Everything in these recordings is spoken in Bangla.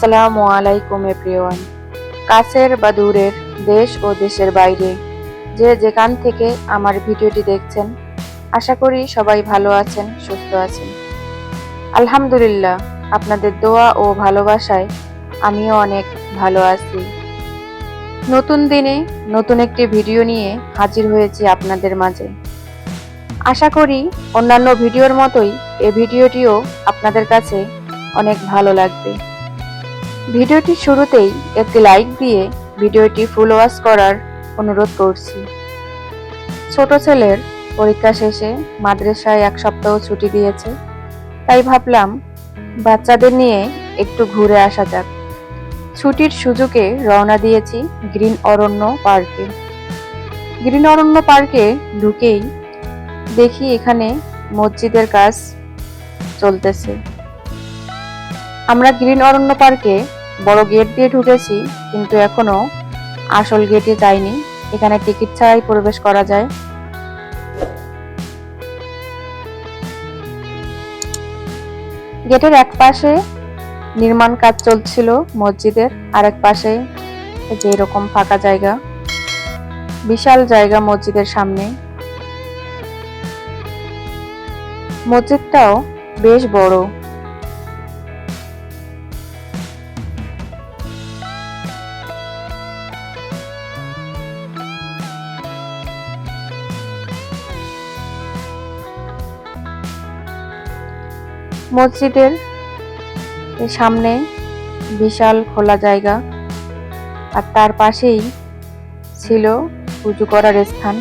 আসসালামু আলাইকুম, এভরিওয়ান। কাছের বা দূরের দেশ ও দেশের বাইরে যে যেখান থেকে আমার ভিডিওটি দেখছেন, আশা করি সবাই ভালো আছেন, সুস্থ আছেন। আলহামদুলিল্লাহ, আপনাদের দোয়া ও ভালোবাসায় আমিও অনেক ভালো আছি। নতুন দিনে নতুন একটি ভিডিও নিয়ে হাজির হয়েছি আপনাদের মাঝে। আশা করি অন্যান্য ভিডিওর মতোই এ ভিডিওটিও আপনাদের কাছে অনেক ভালো লাগবে। ভিডিওটির শুরুতেই একটি লাইক দিয়ে ভিডিওটি ফুল ওয়াচ করার অনুরোধ করছি। ছোট ছেলের পরীক্ষা শেষে মাদ্রাসায় এক সপ্তাহ ছুটি দিয়েছে, তাই ভাবলাম বাচ্চাদের নিয়ে একটু ঘুরে আসা যাক। ছুটির সুযোগে রওনা দিয়েছি গ্রিন অরণ্য পার্কে। গ্রিন অরণ্য পার্কে ঢুকেই দেখি এখানে মসজিদের কাজ চলতেছে। আমরা গ্রিন অরণ্য পার্কে বড় গেট দিয়ে ঢুকেছি, কিন্তু এখনও আসল গেটে যাইনি এখানে টিকিট ছাড়াই প্রবেশ করা যায়। গেটের এক পাশে নির্মাণ কাজ চলছিল মসজিদের, আরেক পাশে যে এরকম ফাঁকা জায়গা, বিশাল জায়গা মসজিদের সামনে। মসজিদটাও বেশ বড়। মসজিদের সামনে বিশাল খোলা জায়গা আর তার পাশেই ছিল পুজো করার স্থান।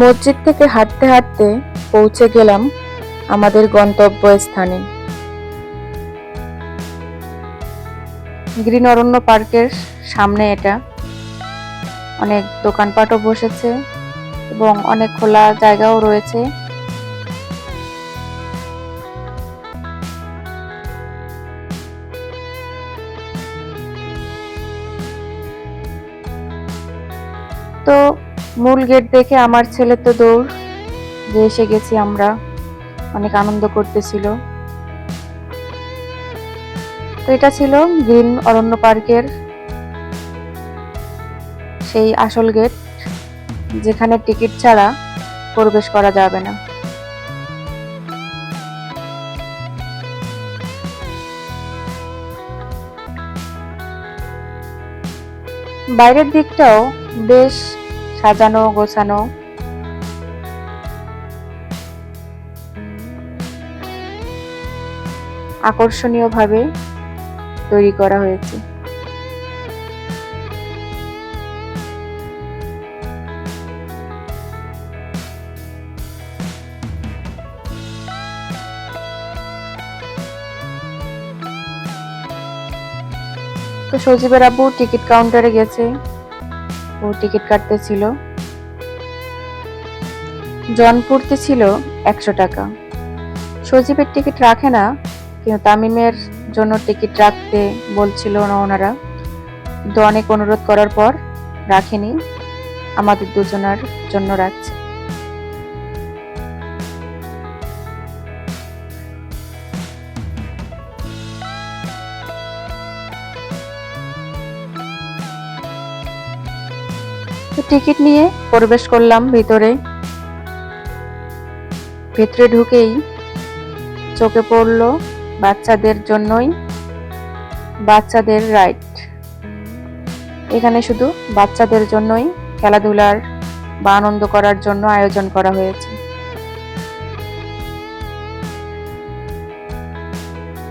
মসজিদ থেকে হাঁটতে হাঁটতে পৌঁছে গেলাম আমাদের গন্তব্য স্থানে গ্রিন অরণ্য পার্কের সামনে এটা। অনেক দোকানপাটও বসেছে এবং অনেক খোলা জায়গাও রয়েছে। তো মূল গেট দেখে আমার ছেলে তো দৌড়, যে এসে গেছি আমরা। অনেক আনন্দ করতেছিল। তো এটা ছিল গ্রিন অরণ্য পার্কের সেই আসল গেট, যেখানে টিকিট ছাড়া প্রবেশ করা যাবে না। বাইরের দিকটাও বেশ সাজানো গোছানো। আকর্ষণীয়ভাবে তৈরি করা হয়েছে। তো সজীবের আব্বু টিকিট কাউন্টারে গেছে। ও টিকিট কাটতে কাটতেছিল পড়তে ছিল একশো টাকা। সজীবের টিকিট রাখে না, কিন্তু তামিমের জন্য টিকিট রাখতে বলছিল না ওনারা। কিন্তু অনেক অনুরোধ করার পর রাখেনি। আমাদের দুজনার জন্য রাখছে। টিকিট নিয়ে প্রবেশ করলাম ভিতরে। ভেতরে ঢুকেই চোখে পড়ল বাচ্চাদের জন্যই বাচ্চাদের রাইড। এখানে শুধু বাচ্চাদের জন্যই খেলাধুলার বা আনন্দ করার জন্য আয়োজন করা হয়েছে।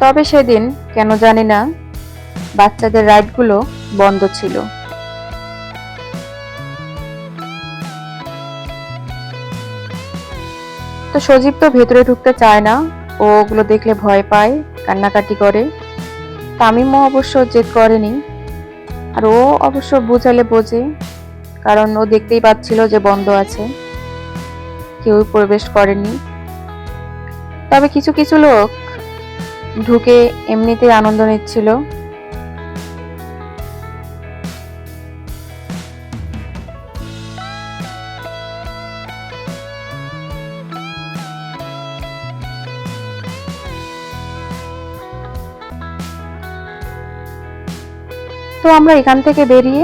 তবে সেদিন কেন জানি না, বাচ্চাদের রাইডগুলো বন্ধ ছিল। তো সজীব তো ভেতরে ঢুকতে চায় না। ও ওগুলো দেখলে ভয় পায়, কান্নাকাটি করে। তামিমও অবশ্য জেদ করেনি। আর ও অবশ্য বোঝালে বোঝে, কারণ ও দেখতেই পাচ্ছিল যে বন্ধ আছে। কেউই প্রবেশ করেনি। তবে কিছু কিছু লোক ঢুকে এমনিতেই আনন্দ নিচ্ছিল। আমরা এখান থেকে বেরিয়ে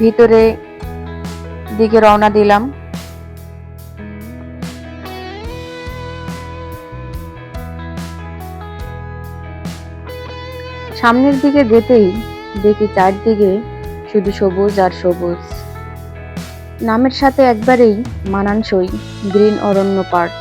ভিতরে দিকে রওনা দিলাম। সামনের দিকে যেতেই দেখি চারদিকে শুধু সবুজ আর সবুজ। নামের সাথে একবারেই মানানসই গ্রিন অরণ্য পার্ক।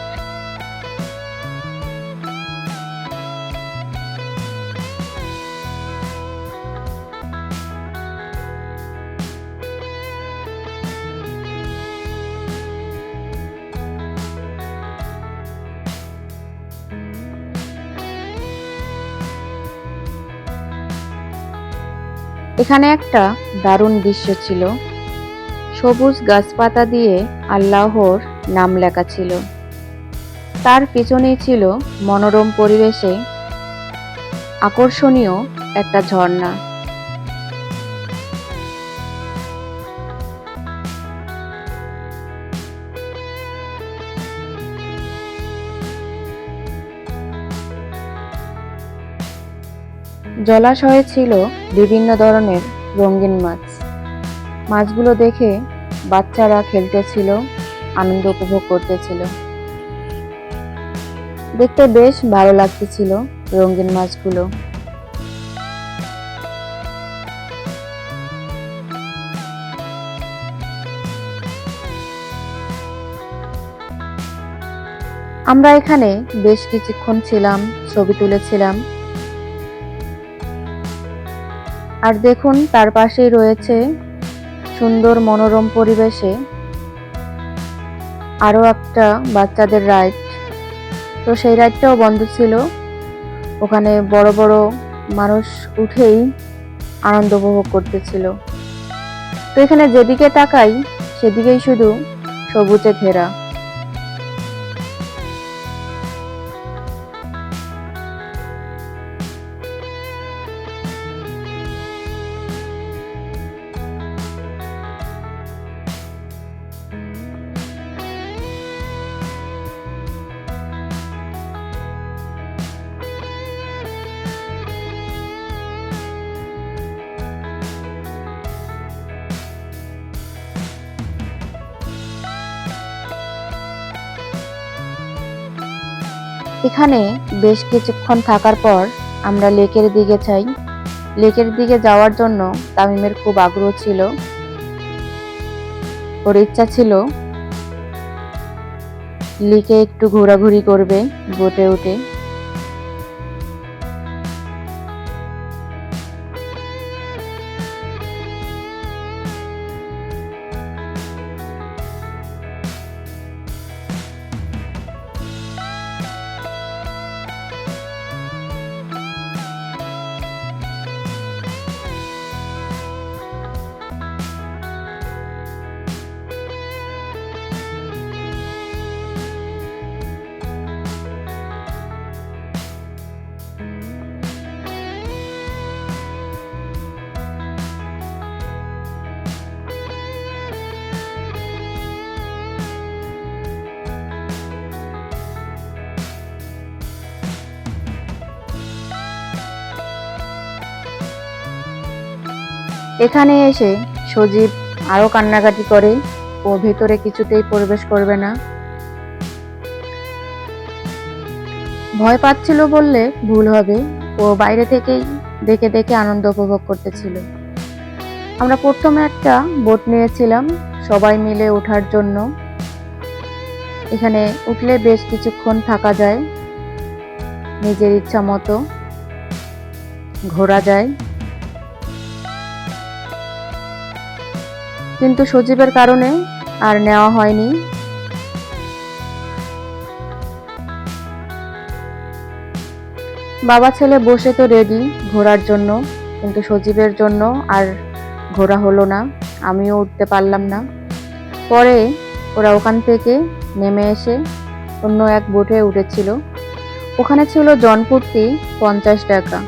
এখানে একটা দারুণ দৃশ্য ছিল। সবুজ গাছপাতা দিয়ে আল্লাহর নাম লেখা ছিল। তার পিছনেই ছিল মনোরম পরিবেশে আকর্ষণীয় একটা ঝর্ণা। জলাশয়ে ছিল বিভিন্ন ধরনের রঙিন মাছ। মাছগুলো দেখে বাচ্চারা খেলতেছিল, আনন্দ উপভোগ করতেছিল। দেখতে বেশ ভালো লাগতেছিল রঙিন মাছগুলো। আমরা এখানে বেশ কিছুক্ষণ ছিলাম, ছবি তুলেছিলাম। আর দেখুন, তার পাশেই রয়েছে সুন্দর মনোরম পরিবেশে আরও একটা বাচ্চাদের রাইড। তো সেই রাইডটাও বন্ধ ছিল। ওখানে বড় বড় মানুষ উঠেই আনন্দ উপভোগ করতেছিল। তো এখানে যেদিকে তাকাই, সেদিকেই শুধু সবুজে ঘেরা। এখানে বেশ কিছুক্ষণ থাকার পর আমরা লেকের দিকে চাই লেকের দিকে যাওয়ার জন্য তামিমের খুব আগ্রহ ছিল। ওর ইচ্ছা ছিল লেকে একটু ঘোরাঘুরি করবে, বোটে উঠে। এখানে এসে সজীব আরও কান্নাকাটি করে, ও ভেতরে কিছুতেই প্রবেশ করবে না। ভয় পাচ্ছিল বললে ভুল হবে, ও বাইরে থেকেই দেখে দেখে আনন্দ উপভোগ করতেছিল। আমরা প্রথমে একটা বোট নিয়েছিলাম, সবাই মিলে ওঠার জন্য। এখানে উঠলে বেশ কিছুক্ষণ থাকা যায়, নিজের ইচ্ছা মতো। ঘোরা যায়। কিন্তু সজীবের কারণে আর নেওয়া হয়নি। বাবা ছেলে বসে তো রেডি ঘোরার জন্য, কিন্তু সজীবের জন্য আর ঘোরা হলো না, আমিও উঠতে পারলাম না। পরে ওরা ওখান থেকে নেমে এসে অন্য এক বোটে উঠেছিল। ওখানে ছিল জনপ্রতি পঞ্চাশ টাকা।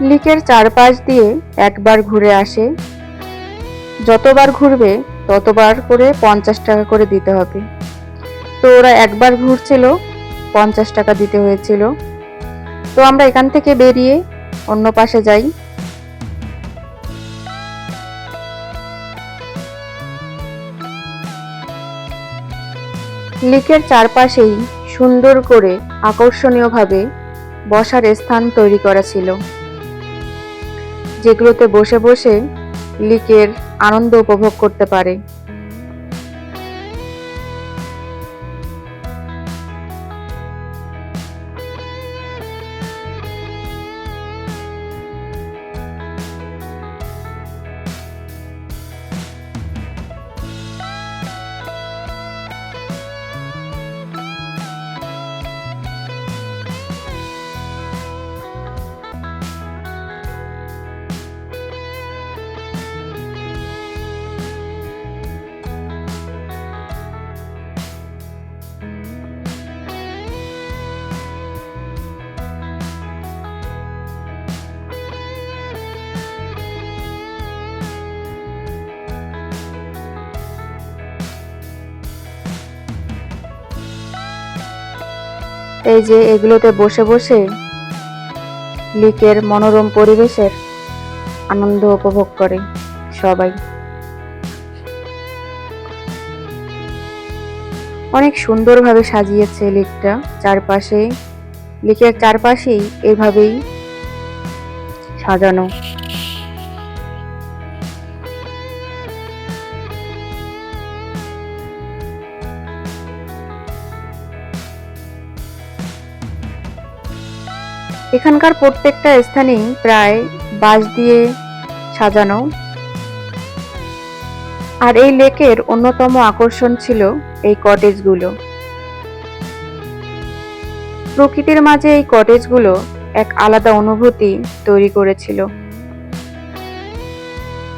লিকের চারপাশ দিয়ে একবার ঘুরে আসে। যতবার ঘুরবে, ততবার করে পঞ্চাশ টাকা করে দিতে হবে। তো ওরা একবার ঘুরছিল, পঞ্চাশ টাকা দিতে হয়েছিল। তো আমরা এখান থেকে বেরিয়ে অন্য পাশে যাই। লিকের চারপাশেই সুন্দর করে আকর্ষণীয়ভাবে বসার স্থান তৈরি করা ছিল। যেগুলোতে বসে বসে লিকের আনন্দ উপভোগ করতে পারে। এই যে এগুলোতে বসে বসে লিকের মনোরম পরিবেশের আনন্দ উপভোগ করে সবাই। অনেক সুন্দরভাবে সাজিয়েছে লিকটা চারপাশে। লিকের চারপাশেই এভাবেই সাজানো। এখানকার প্রত্যেকটা স্থানেই প্রায় বাঁশ দিয়ে সাজানো। আর এই লেকের অন্যতম আকর্ষণ ছিল এই কটেজগুলো। প্রকৃতির মাঝে এই কটেজগুলো এক আলাদা অনুভূতি তৈরি করেছিল।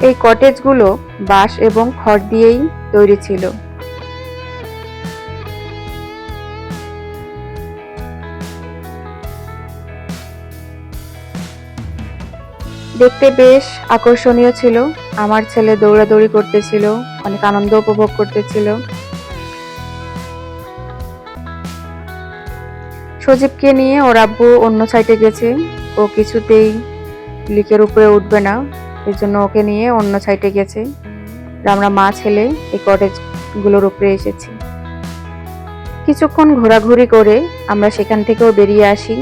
এই কটেজগুলো বাঁশ এবং খড় দিয়েই তৈরি ছিল। দেখতে বেশ আকর্ষণীয় ছিল। আমার ছেলে দৌড়াদৌড়ি করতেছিল, অনেক আনন্দ উপভোগ করতেছিল। সজীবকে নিয়ে ওর আব্বু অন্য সাইডে গেছে। ও কিছুতেই লিকের উপরে উঠবে না। এর জন্য ওকে নিয়ে অন্য সাইডে গেছে। আমরা মা, ছেলে এই কটেজগুলোর উপরে এসেছি। কিছুক্ষণ ঘোরাঘুরি করে আমরা সেখান থেকেও বেরিয়ে আসি।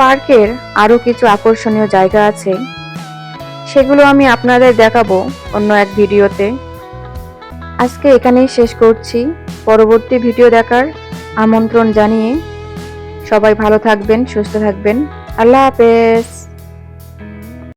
পার্কের আরও কিছু আকর্ষণীয় জায়গা আছে, সেগুলো আমি আপনাদের দেখাবো অন্য এক ভিডিওতে। আজকে এখানেই শেষ করছি। পরবর্তী ভিডিও দেখার আমন্ত্রণ জানিয়ে সবাই ভালো থাকবেন, সুস্থ থাকবেন। আল্লাহ হাফেজ।